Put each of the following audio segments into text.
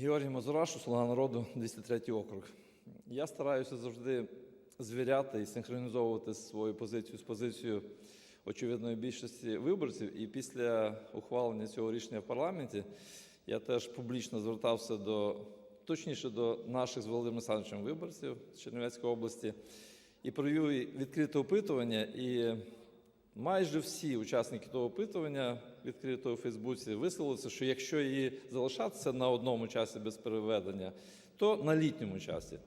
Георгій Мазурашу, Слуга народу, 203 округ. Я стараюся завжди звіряти і синхронізовувати свою позицію з позицією очевидної більшості виборців. І після ухвалення цього рішення в парламенті я теж публічно звертався до, точніше, до наших з Володимиром Олександровичем виборців з Чернівецької області і провів відкрите опитування. І Майже всі учасники того опитування, відкритого у Фейсбуці, висловилися, що якщо її залишатися на одному часі без переведення, то на літньому часі.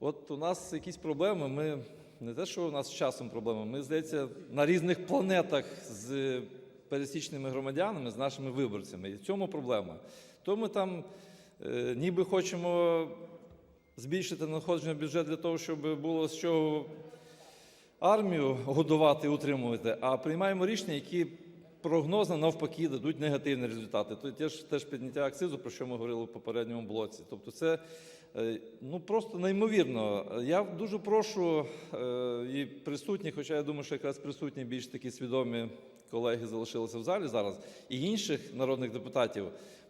От у нас якісь проблеми. Ми не те, що у нас з часом проблеми, ми, здається, на різних планетах з пересічними громадянами, з нашими виборцями. І в цьому проблема. То ми там е, ніби хочемо збільшити надходження бюджет для того, щоб було з чого армію годувати утримувати, а приймаємо рішення, які прогнозно навпаки дадуть негативні результати. Тут теж, теж підняття акцизу, про що ми говорили в попередньому блоці. Тобто це е, ну, просто неймовірно. Я дуже прошу е, і присутніх, хоча я думаю, що якраз присутні більш такі свідомі колеги залишилися в залі зараз, і інших народних депутатів.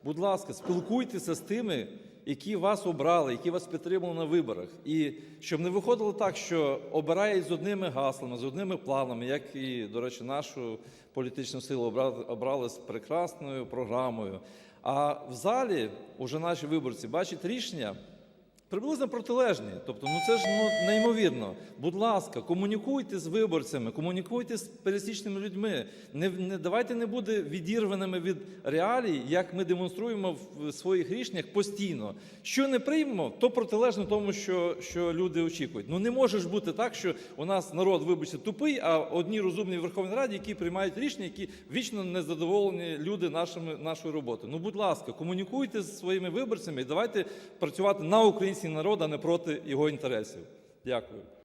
Будь ласка, спілкуйтеся з тими, які вас обрали, які вас підтримали на виборах. І щоб не виходило так, що обирають з одними гаслами, з одними планами, як і, до речі, нашу політичну силу обрали, з прекрасною програмою. А в залі уже наші виборці бачать рішення. Приблизно протилежні. Тобто, ну це ж ну, неймовірно. Будь ласка, комунікуйте з виборцями, комунікуйте з пересічними людьми. Не, не давайте не буде відірваними від реалій, як ми демонструємо в своїх рішеннях постійно. Що не приймемо, то протилежно тому, що, що люди очікують. Ну не може ж бути так, що у нас народ, вибачте, тупий, а одні розумні в Верховній Раді, які приймають рішення, які вічно незадоволені люди нашими нашою роботою. Ну, будь ласка, комунікуйте з своїми виборцями і давайте працювати на український народу, а не проти його інтересів. Дякую.